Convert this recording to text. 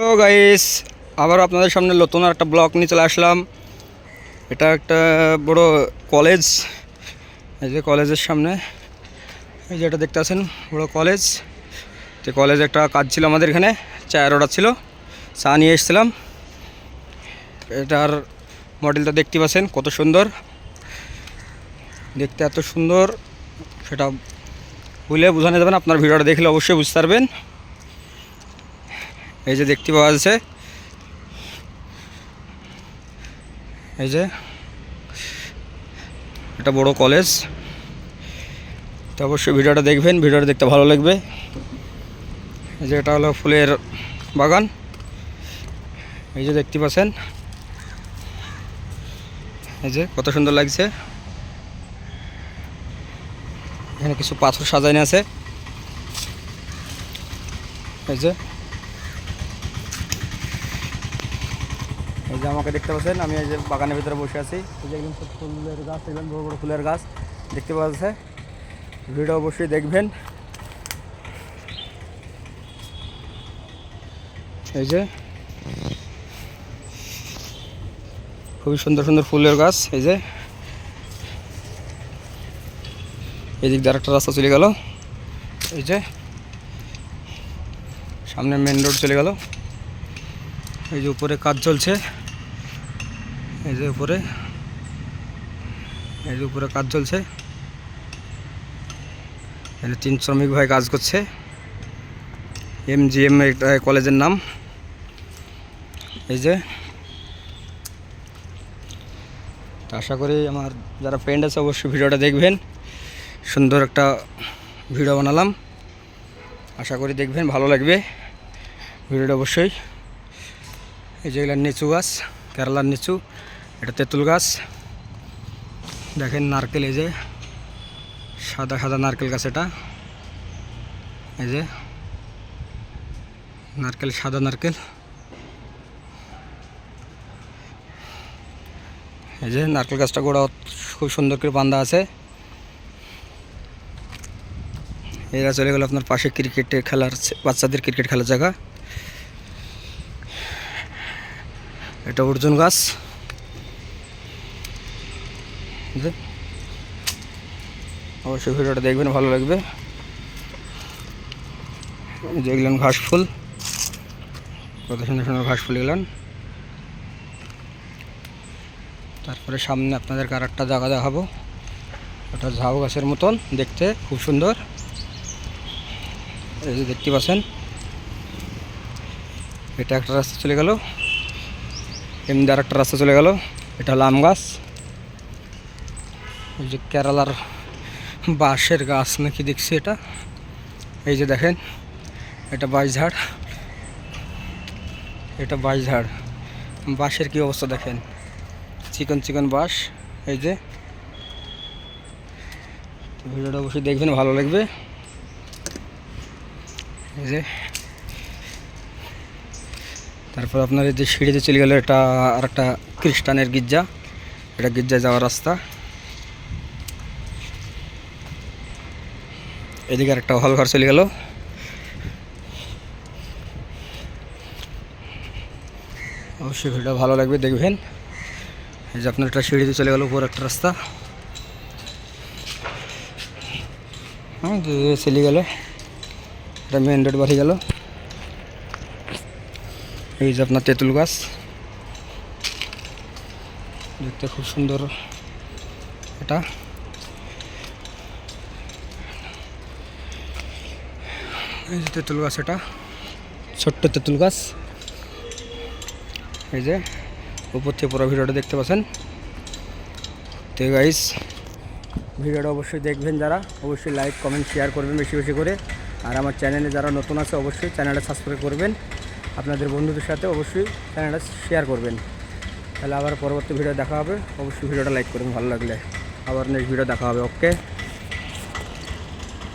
তো গাইস আবার আপনাদের সামনে নতুন একটা ব্লক নিয়ে চলে আসলাম। এটা একটা বড় কলেজ এই যে কলেজের সামনে, এই যে এটা দেখতে আছেন বড় কলেজ তো কলেজে একটা কাজ ছিল আমাদের এখানে, চায়ের অর্ডার ছিল, চা নিয়ে এসেছিলাম। এটার মডেলটা দেখতে পাচ্ছেন, কত সুন্দর। দেখতে এত সুন্দর, সেটা বলে বোঝানো যাবে না, আপনার ভিডিওটা দেখলে অবশ্যই বুঝতে পারবেন। এই যে দেখতে পাওয়া যাচ্ছে। এই যে এটা বড় কলেজ। তো অবশ্যই ভিডিওটা দেখবেন, ভিডিওটা দেখতে ভালো লাগবে। এই যে এটা হলো ফুলের বাগান। এই যে দেখতে পাচ্ছেন। এই যে কত সুন্দর লাগছে। এখানে কিছু পাথর সাজানো আছে। এই যে এই যে আমাকে দেখতে পাচ্ছেন, আমি এই যে বাগানের ভিতরে বসে আছি। এই যে একদম ফুলের গাছ একদম বড় বড় ফুলের গাছ, দেখতে পাওয়া যাচ্ছে। ভিডিও অবশ্যই দেখবেন। এই যে খুবই সুন্দর সুন্দর ফুলের গাছ, এই যে। এদিক দিয়ে একটা রাস্তা চলে গেল। এই যে সামনে মেন রোড চলে গেল। এই যে উপরে কাজ চলছে। এই যে উপরে। এই যে উপরে কাজ চলছে। এখানে তিন শ্রমিক ভাই কাজ করছে। এম জি এম একটা কলেজের নাম। এই যে। আশা করি আমার যারা ফ্রেন্ড আছে অবশ্যই ভিডিওটা দেখবেন। সুন্দর একটা ভিডিও বানালাম। আশা করি দেখবেন, ভালো লাগবে। ভিডিওটা অবশ্যই। এই যেগুলো নিচু গাছ, কেরালার নিচু। এটা তেঁতুল গাছ। দেখেন নারকেল এই যে, সাদা সাদা নারকেল গাছ এটা। এই যে, নারকেল, সাদা নারকেল। এই যে, নারকেল গাছটা গোড়া খুব সুন্দর করে বান্ধা আছে। এরা চলে গেল আপনার পাশে ক্রিকেটে খেলার, বাচ্চাদের ক্রিকেট খেলার জায়গা। এটা অর্জুন গাছ। অবশ্যই ভিডিওটা দেখবেন, ভালো লাগবে। দেখলেন ঘাস ফুল। কত সুন্দর সুন্দর ঘাস ফুল এগুলান। তারপরে সামনে আপনাদের একটা জায়গা দেখাবো। ওটা ঝাউ গাছের মতন দেখতে, খুব সুন্দর। এই যে দেখতে পাচ্ছেন। এটা একটা রাস্তা চলে গেল। এমনি আর একটা রাস্তা চলে গেল। এটা হলো আম গাছ। এই যে কেরালার বাঁশের গাছ নাকি দেখছি এটা। এই যে দেখেন, এটা বাঁশ ঝাড় এটা বাঁশ ঝাড় বাঁশের কী অবস্থা দেখেন? চিকন চিকন বাঁশ, এই যে। ভিডিওটা অবশ্যই দেখবেন, ভালো লাগবে। এই যে। তারপর আপনার এই যে সিঁড়িতে চলে গেল এটা আর একটা খ্রিস্টানের গির্জা। এটা গির্জায় যাওয়ার রাস্তা। এদিকে আর একটা হল ঘর চলে গেল। অবশ্যই ভিডিও ভালো লাগবে, দেখবেন। এই যে আপনার একটা সিঁড়িতে চলে গেল, উপর একটা রাস্তা। হ্যাঁ চলে গেল। এটা মেন রোড বাড়ি গেল। এই যে আপনার তেঁতুল গাছ। দেখতে খুব সুন্দর এটা। এই যে তেঁতুল গাছ এটা। ছোট্ট তেঁতুল গাছ। এই যে উপর থেকে পুরো ভিডিওটা দেখতে পাচ্ছেন। তো গাইস ভিডিওটা অবশ্যই দেখবেন যারা। অবশ্যই লাইক কমেন্ট শেয়ার করবেন বেশি বেশি করে। আর আমার চ্যানেলে যারা নতুন আছে অবশ্যই চ্যানেলটা সাবস্ক্রাইব করবেন। আপনাদের বন্ধুদের সাথে অবশ্যই চ্যানেলটা শেয়ার করবেন। তাহলে আবার পরবর্তী ভিডিও দেখা হবে। অবশ্যই ভিডিওটা লাইক করবেন ভালো লাগলে। আবার নেক্সট ভিডিও দেখা হবে ওকে